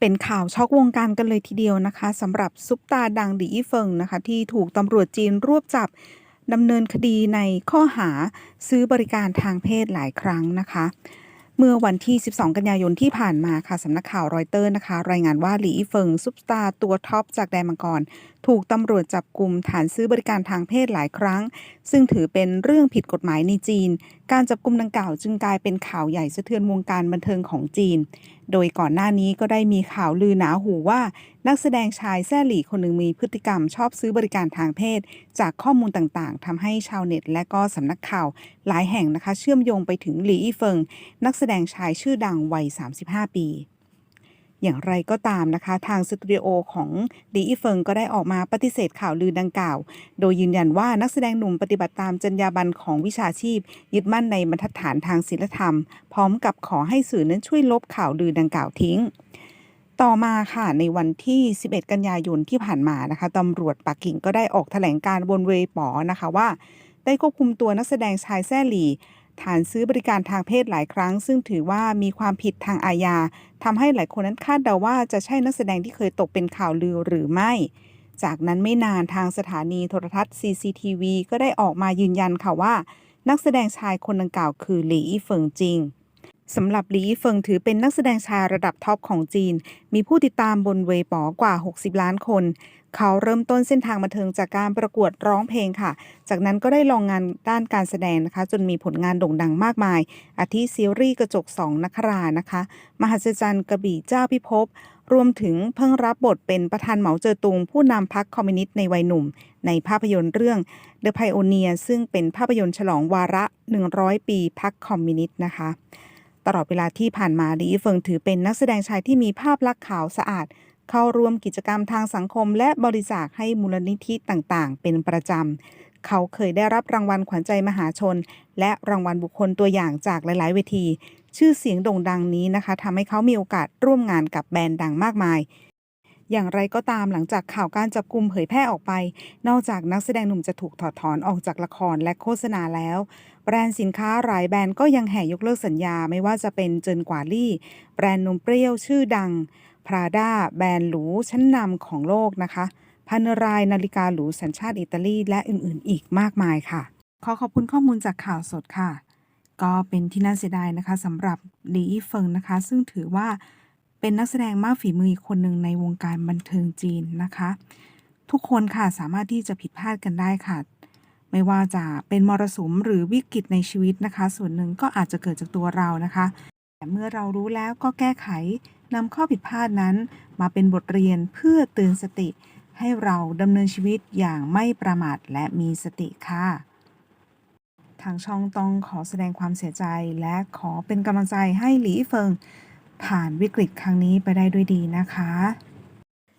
เป็นข่าวช็อกวงการกันเลยทีเดียวนะคะสำหรับซุปตาดังหลีอี้เฟิงนะคะ ที่ถูกตำรวจจีนรวบจับดำเนินคดีในข้อหาซื้อบริการทางเพศหลายครั้งนะคะ เมื่อวันที่ 12 กันยายนที่ผ่านมาค่ะสำนักข่าวรอยเตอร์นะคะ รายงานว่าหลีอีเฟิงซุปตาตัวท็อปจากแดนมังกร ถูกตำรวจจับกลุ่มฐานซื้อบริการทางเพศหลายครั้ง ซึ่งถือเป็นเรื่องผิดกฎหมายในจีน การจับกลุ่มดังกล่าวจึงกลายเป็นข่าวใหญ่สะเทือนวงการบันเทิงของจีน โดยก่อนหน้านี้ก็ได้มีข่าวลือหนาหูว่า นักแสดงชายแซ่หลี่คนหนึ่งมีพฤติกรรมชอบซื้อบริการทางเพศ จากข้อมูลต่างๆทำให้ชาวเน็ต และก็สำนักข่าว หลายแห่งนะคะ เชื่อมโยงไปถึงหลีอี้เฟิง นักแสดงชายชื่อดังวัย 35 ปี อย่างไรก็ตามนะคะ ทางสตูดิโอของดีอีเฟิงก็ได้ออกมาปฏิเสธข่าวลือดังกล่าว โดยยืนยันว่านักแสดงหนุ่มปฏิบัติตามจรรยาบรรณของวิชาชีพ ยึดมั่นในบรรทัดฐานทางศีลธรรม พร้อมกับขอให้สื่อนั้นช่วยลบข่าวลือดังกล่าวทิ้งต่อมาค่ะในวันที่ 11 กันยายนที่ผ่านมานะคะตำรวจปักกิ่งก็ได้ออกแถลงการบนเวปอนะคะว่า ได้ควบคุมตัวนักแสดงชายแซ่หลี่ ฐานซื้อบริการทางเพศหลายครั้ง ซึ่งถือว่ามีความผิดทางอาญาทำให้หลายคนนั้นคาดเดาว่าจะใช่นักแสดงที่เคยตกเป็นข่าวลือหรือไม่ จากนั้นไม่นานทางสถานีโทรทัศน์ CCTV ก็ได้ออกมายืนยันค่ะว่า นักแสดงชายคนดังกล่าวคือหลีอี้เฟิงจริง สำหรับหลีเฟิงถือเป็นนักแสดงชายระดับท็อปของจีน มีผู้ติดตามบนเวป๋อกว่า 60 ล้านคน เขาเริ่มต้นเส้นทางบันเทิงจากการประกวดร้องเพลงค่ะ จากนั้นก็ได้ลองงานด้านการแสดงนะคะ จนมีผลงานโด่งดังมากมาย อาทิซีรีส์กระจกสองนักรานะคะ มหัศจรรย์กระบี่เจ้าพิภพรวมถึงเพิ่งรับบทเป็นประธานเหมาเจ๋อตุง ผู้นำพรรคคอมมิวนิสต์ในวัยหนุ่ม ในภาพยนตร์เรื่อง The Pioneer ซึ่งเป็นภาพยนตร์ฉลองวาระ 100 ปีพรรคคอมมิวนิสต์นะคะ ลอดเวลาที่ผ่านมาลีเฟิงถือเป็นนักแสดงชายที่มีภาพลักษณ์ขาวสะอาด เข้าร่วมกิจกรรมทางสังคม และบริจาคให้มูลนิธิต่างๆ เป็นประจำ เขาเคยได้รับรางวัลขวัญใจมหาชน และรางวัลบุคคลตัวอย่างจากหลายๆ เวที ชื่อเสียงโด่งดังนี้นะคะทำให้เขามีโอกาสร่วมงานกับแบรนด์ดังมากมาย อย่างไรก็ตามหลังจากข่าวการจับกลุ่มเผยแพร่ออกไป นอกจากนักแสดงหนุ่มจะถูกถอดถอนออกจากละครและโฆษณาแล้ว แบรนด์สินค้าหลายแบรนด์ก็ยังแห่ยกเลิกสัญญาไม่ว่าจะเป็นเจินกวาลี่ แบรนด์นมเปรี้ยวชื่อดังพราด้าแบรนด์หรูชั้นนำของโลกนะคะพันรายนาฬิกาหรูสัญชาติอิตาลีและอื่นๆ อีกมากมายค่ะ ขอขอบคุณข้อมูลจากข่าวสดค่ะ ก็เป็นที่น่าเสียดายนะคะสำหรับหลีเฟิงนะคะ ซึ่งถือว่า เป็นนักแสดงมากฝีมืออีกคนหนึ่งในวงการบันเทิงจีนนะคะ ทุกคนค่ะสามารถที่จะผิดพลาดกันได้ค่ะ ไม่ว่าจะเป็นมรสุมหรือวิกฤตในชีวิตนะคะ ส่วนหนึ่งก็อาจจะเกิดจากตัวเรานะคะแต่เมื่อเรารู้แล้วก็แก้ไขนำข้อผิดพลาดนั้น มาเป็นบทเรียนเพื่อเตือนสติ ให้เราดำเนินชีวิตอย่างไม่ประมาทและมีสติค่ะ ทางช่องต้องขอแสดงความเสียใจและขอเป็นกำลังใจให้หลีเฟิง ผ่านวิกฤตครั้งนี้ไปได้ด้วยดีนะคะ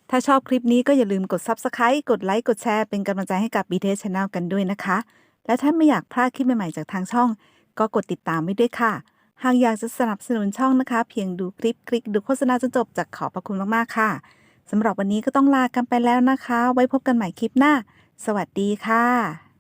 ถ้าชอบคลิปนี้ก็อย่าลืมกด Subscribe กดไลค์ กดแชร์ เป็นกำลังใจให้กับ BTS Channel กันด้วยนะคะ และถ้าไม่อยากพลาดคลิปใหม่ ๆ จากทางช่อง ก็กดติดตามไว้ด้วยค่ะหากอยากจะสนับสนุนช่องนะคะ เพียงดูคลิป คลิกดูโฆษณาจนจบจะขอบพระคุณมาก ๆ ค่ะสำหรับวันนี้ก็ต้องลากันไปแล้วนะคะ ไว้พบกันใหม่คลิปหน้า สวัสดีค่ะ